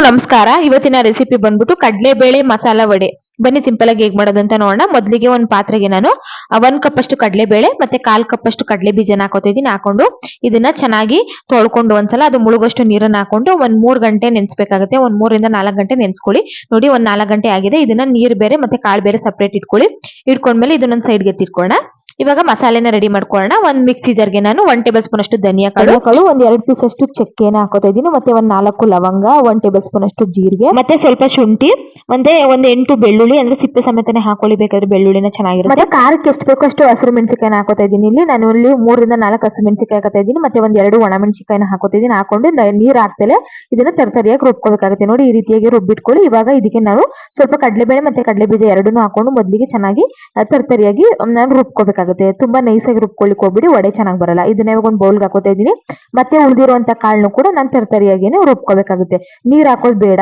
ಎಲ್ರಿಗೂ ನಮಸ್ಕಾರ. ಇವತ್ತಿನ ರೆಸಿಪಿ ಬಂದ್ಬಿಟ್ಟು ಕಡಲೆಬೇಳೆ ಮಸಾಲ ವಡೆ. ಬನ್ನಿ ಸಿಂಪಲ್ ಆಗಿ ಹೇಗ್ ಮಾಡೋದು ಅಂತ ನೋಡೋಣ. ಮೊದಲಿಗೆ ಒಂದ್ ಪಾತ್ರೆಗೆ ನಾನು ಒಂದ್ ಕಪ್ ಅಷ್ಟು ಕಡಲೆಬೇಳೆ ಮತ್ತೆ ಕಾಲ್ ಕಪ್ ಅಷ್ಟು ಕಡಲೆ ಬೀಜನ ಹಾಕೋತಿದ್ದೀನಿ ಹಾಕೊಂಡು ಇದನ್ನ ಚೆನ್ನಾಗಿ ತೊಳ್ಕೊಂಡು ಒಂದ್ಸಲ ಅದು ಮುಳುಗೋಷ್ಟು ನೀರನ್ನ ಹಾಕೊಂಡು ಒಂದ್ ಮೂರ್ ಗಂಟೆ ನೆನ್ಸ್ಬೇಕಾಗುತ್ತೆ. ಒಂದ್ ಮೂರಿಂದ ನಾಲ್ಕು ಗಂಟೆ ನೆನ್ಸ್ಕೊಳ್ಳಿ. ನೋಡಿ ಒಂದ್ ನಾಲ್ಕು ಗಂಟೆ ಆಗಿದೆ. ಇದನ್ನ ನೀರ್ ಬೇರೆ ಮತ್ತೆ ಕಾಳು ಬೇರೆ ಸಪ್ರೇಟ್ ಇಟ್ಕೊಳ್ಳಿ. ಇಟ್ಕೊಂಡ್ಮೇಲೆ ಇದನ್ನೊಂದ್ ಸೈಡ್ಗೆ ಎತ್ತಿಟ್ಕೊಳ್ಳೋಣ. ಇವಾಗ ಮಸಾಲೆನ ರೆಡಿ ಮಾಡ್ಕೊಳ್ಳೋಣ. ಒಂದ್ ಮಿಕ್ಸಿ ಜಾರ್ಗೆ ನಾನು ಒನ್ ಟೇಬಲ್ ಸ್ಪೂನ್ ಅಷ್ಟು ಧನಿಯಾ ಕಾಳು. ಒಂದ್ ಎರಡ್ ಪೀಸ್ ಅಷ್ಟು ಚಕ್ಕೆನ ಹಾಕೋತಾ ಇದೀನಿ ಮತ್ತೆ ಒಂದ್ ನಾಲ್ಕು ಲವಂಗ ಒನ್ ಟೇಬಲ್ ಸ್ಪೂನ್ ಅಷ್ಟು ಜೀರಿಗೆ, ಮತ್ತೆ ಸ್ವಲ್ಪ ಶುಂಠಿ, ಮತ್ತೆ ಒಂದ್ ಎಂಟು ಬೆಳ್ಳುಳ್ಳಿ, ಅಂದ್ರೆ ಸಿಪ್ಪೆ ಸಮೇತನೆ ಹಾಕೊಳ್ಳಿ ಬೇಕಾದ್ರೆ ಬೆಳ್ಳುಳ್ಳಿನ ಚೆನ್ನಾಗಿರುತ್ತೆ. ಮತ್ತೆ ಖಾರಕ್ಕೆ ಎಷ್ಟು ಬೇಕೋ ಅಷ್ಟು ಹಸಿರು ಮೆಣಸಿಕಾಯಿನ ಹಾಕೋತಾ ಇದೀನಿ ಇಲ್ಲಿ ನಾನು ಇಲ್ಲಿ ಮೂರರಿಂದ ನಾಲ್ಕು ಹಸಿರು ಮೆಣಸಿಕಾಯಿ ಹಾಕೋತಾ ಇದೀನಿ ಮತ್ತೆ ಒಂದ್ ಎರಡು ಒಣ ಮೆಣಸಿಕಾಯಿನ ಹಾಕೋತಾ ಇದೀನಿ ಹಾಕೊಂಡು ನೀರ್ ಹಾಕ್ತಲೆ ಇದನ್ನ ತರತರಿಯಾಗಿ ರುಬ್ಕೋಬೇಕಾಗುತ್ತೆ. ನೋಡಿ, ಈ ರೀತಿಯಾಗಿ ರುಬ್ಬಿಟ್ಕೊಳ್ಳಿ. ಇವಾಗ ಇದಕ್ಕೆ ನಾನು ಸ್ವಲ್ಪ ಕಡಲೆಬೇಳೆ ಮತ್ತೆ ಕಡಲೆ ಬೀಜ ಎರಡನ್ನೂ ಹಾಕೊಂಡು ಮೊದಲಿಗೆ ಚೆನ್ನಾಗಿ ತರತರಿಯಾಗಿ ನಾನು ರುಬ್ಕೋಬೇಕಾಗುತ್ತೆ. ತುಂಬಾ ನೈಸಾಗಿ ರುಬ್ಕೊಳ್ಳಿಕ್ ಹೋಗ್ಬಿಡಿ ವಡೆ ಚೆನ್ನಾಗಿ ಬರಲ್ಲ. ಇದನ್ನ ಇವಾಗ ಒಂದು ಬೌಲ್ಗೆ ಹಾಕೋತಾ ಇದೀನಿ ಮತ್ತೆ ಉಳಿದಿರುವಂತ ಕಾಳನ್ನು ಕೂಡ ನಾನು ತರತರಿಯಾಗಿ ರುಬ್ಕೋಬೇಕಾಗುತ್ತೆ. ನೀರ್ ಹಾಕೋದು ಬೇಡ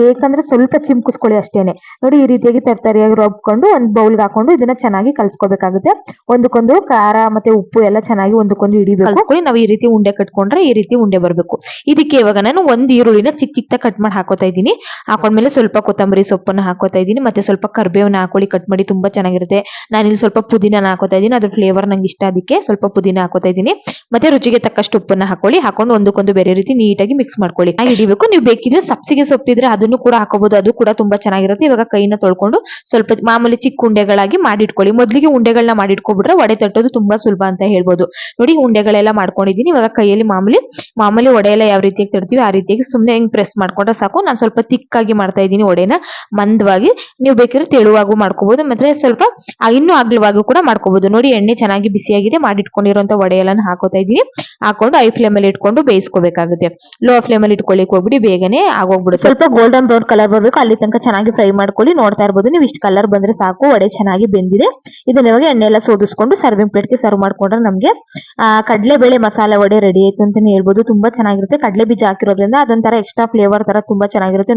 ಬೇಕಂದ್ರೆ ಸ್ವಲ್ಪ ಚಿಮ್ಕಿಸ್ಕೊಳ್ಳಿ ಅಷ್ಟೇನೆ. ನೋಡಿ, ಈ ರೀತಿಯಾಗಿ ತರ್ತರಿಯಾಗಿ ರುಬ್ಕೊಂಡು ಒಂದು ಬೌಲ್ಗೆ ಹಾಕೊಂಡು ಇದನ್ನ ಚೆನ್ನಾಗಿ ಕಲ್ಸ್ಕೋಬೇಕಾಗುತ್ತೆ. ಒಂದಕ್ಕೊಂದು ಖಾರ ಮತ್ತೆ ಉಪ್ಪು ಎಲ್ಲ ಚೆನ್ನಾಗಿ ಒಂದಕ್ಕೊಂದು ಹಿಡಿಬೇಕು. ಕಲ್ಸ್ಕೊಳ್ಳಿ, ನಾವು ಈ ರೀತಿ ಉಂಡೆ ಕಟ್ಕೊಂಡ್ರೆ ಈ ರೀತಿ ಉಂಡೆ ಬರಬೇಕು. ಇದಕ್ಕೆ ಇವಾಗ ನಾನು ಒಂದ್ ಈರುಳ್ಳಿನ ಚಿಕ್ಕ ಚಿಕ್ಕ ಕಟ್ ಮಾಡಿ ಹಾಕೋತಾ ಇದ್ದೀನಿ. ಹಾಕೊಂಡ್ಮೇಲೆ ಸ್ವಲ್ಪ ಕೊತ್ತಂಬರಿ ಸೊಪ್ಪನ್ನ ಹಾಕೋತಾ ಇದ್ದೀನಿ. ಮತ್ತೆ ಸ್ವಲ್ಪ ಕರ್ಬೇವನ್ನ ಹಾಕೊಳ್ಳಿ ಕಟ್ ಮಾಡಿ ತುಂಬಾ ಚೆನ್ನಾಗಿರುತ್ತೆ. ನಾನು ಇಲ್ಲಿ ಸ್ವಲ್ಪ ಪುದೀನ ಹಾಕೋತಾ ಇದ್ದೀನಿ. ಅದ್ರ ಫ್ಲೇವರ್ ನಂಗೆ ಇಷ್ಟ ಅದಕ್ಕೆ ಸ್ವಲ್ಪ ಪುದೀನ ಹಾಕೋತಾ ಇದ್ದೀನಿ. ಮತ್ತೆ ರುಚಿಗೆ ತಕ್ಕಷ್ಟು ಉಪ್ಪನ್ನ ಹಾಕೊಳ್ಳಿ. ಹಾಕೊಂಡು ಒಂದಕ್ಕೊಂದು ಬೇರೆ ರೀತಿ ನೀಟಾಗಿ ಮಿಕ್ಸ್ ಮಾಡ್ಕೊಳ್ಳಿ. ಹಿಡಿಬೇಕು. ನೀವು ಬೇಕಿದ್ರೆ ಸಬ್ಸಿಗೆ ಸೊಪ್ಪಿದ್ರೆ ಅದನ್ನು ಕೂಡ ಹಾಕೋಬಹುದು. ಅದು ಕೂಡ ತುಂಬಾ ಚೆನ್ನಾಗಿರುತ್ತೆ. ಇವಾಗ ಕೈನ ತೊಳ್ಕೊಂಡು ಸ್ವಲ್ಪ ಮಾಮೂಲಿ ಚಿಕ್ಕ ಉಂಡೆಗಳಾಗಿ ಮಾಡಿಟ್ಕೊಳ್ಳಿ. ಮೊದಲಿಗೆ ಉಂಡೆಗಳನ್ನ ಮಾಡಿಟ್ಕೊಬಿಟ್ರೆ ವಡೆ ತಟ್ಟೋದು ತುಂಬಾ ಸುಲಭ ಅಂತ ಹೇಳ್ಬೋದು. ನೋಡಿ, ಉಂಡೆಗಳೆಲ್ಲ ಮಾಡ್ಕೊಂಡಿದ್ದೀನಿ. ಇವಾಗ ಕೈಯಲ್ಲಿ ಮಾಮೂಲಿ ಮಾಮೂಲಿ ವಡೆ ಎಲ್ಲ ಯಾವ ರೀತಿಯಾಗಿ ತಡ್ತೀವಿ ಆ ರೀತಿಯಾಗಿ ಸುಮ್ಮನೆ ಹೆಂಗ್ ಪ್ರೆಸ್ ಮಾಡ್ಕೊಂಡ್ರೆ ಸಾಕು. ನಾನು ಸ್ವಲ್ಪ ತಿಕ್ಕಾಗಿ ಮಾಡ್ತಾ ಇದ್ದೀನಿ ವಡೆನ. ಮಂದವಾಗಿ ನೀವು ಬೇಕಿದ್ರೆ ತೆಳುವಾಗೂ ಮಾಡ್ಕೋಬಹುದು ಮತ್ತೆ ಸ್ವಲ್ಪ ಇನ್ನೂ ಅಗ್ಲವಾಗೂ ಕೂಡ ಮಾಡ್ಕೋಬಹುದು ನೋಡಿ, ಎಣ್ಣೆ ಚೆನ್ನಾಗಿ ಬಿಸಿಯಾಗಿದೆ. ಮಾಡಿಟ್ಕೊಂಡಿರುವಂತ ವಡೆ ಎಲ್ಲ ಹಾಕೋತಾ ಇದ್ದೀನಿ. ಹಾಕೊಂಡು ಐ ಫ್ಲೇಮ್ ಅಲ್ಲಿ ಇಟ್ಕೊಂಡು ಬೇಯಿಸ್ಕೋಬೇಕಾಗುತ್ತೆ. ಲೋ ಫ್ಲೇಮ್ ಅಲ್ಲಿ ಇಟ್ಕೊಳ್ಳಿಕ್ ಹೋಗ್ಬಿಡಿ. ಬೇಗನೆ ಆಗೋಗ್ಬಿಡುತ್ತೆ. ಸ್ವಲ್ಪ ಗೋಲ್ಡನ್ ಬ್ರೌನ್ ಕಲರ್ ಬರ್ಬೇಕು. ಅಲ್ಲಿ ತನಕ ಚೆನ್ನಾಗಿ ಫ್ರೈ ಮಾಡ್ಕೊಳ್ಳಿ. ನೋಡ್ತಾ ಇರ್ಬೋದು. ನೀವು ಇಷ್ಟು ಕಲರ್ ಬಂದ್ರೆ ಸಾಕು. ವಡೆ ಚೆನ್ನಾಗಿ ಬೆಂದಿದೆ. ಇದನ್ನ ಇವಾಗ ಎಣ್ಣೆ ಎಲ್ಲ ಸೋದಿಸ್ಕೊಂಡು ಸರ್ವಿಂಗ್ ಪ್ಲೇಟ್ಗೆ ಸರ್ವ್ ಮಾಡ್ಕೊಂಡ್ರೆ ನಮಗೆ ಕಡಲೆಬೇಳೆ ಮಸಾಲೆ ವಡೆ ರೆಡಿ ಆಯ್ತು ಅಂತಾನೆ ಹೇಳ್ಬೋದು. ತುಂಬಾ ಚೆನ್ನಾಗಿರುತ್ತೆ. ಕಡಲೆ ಬೀಜ ಹಾಕಿರೋದ್ರಿಂದ ಅದೊಂಥರ ಎಕ್ಸ್ಟ್ರಾ ಫ್ಲೇವರ್ ತರ ತುಂಬಾ ಚೆನ್ನಾಗಿರುತ್ತೆ.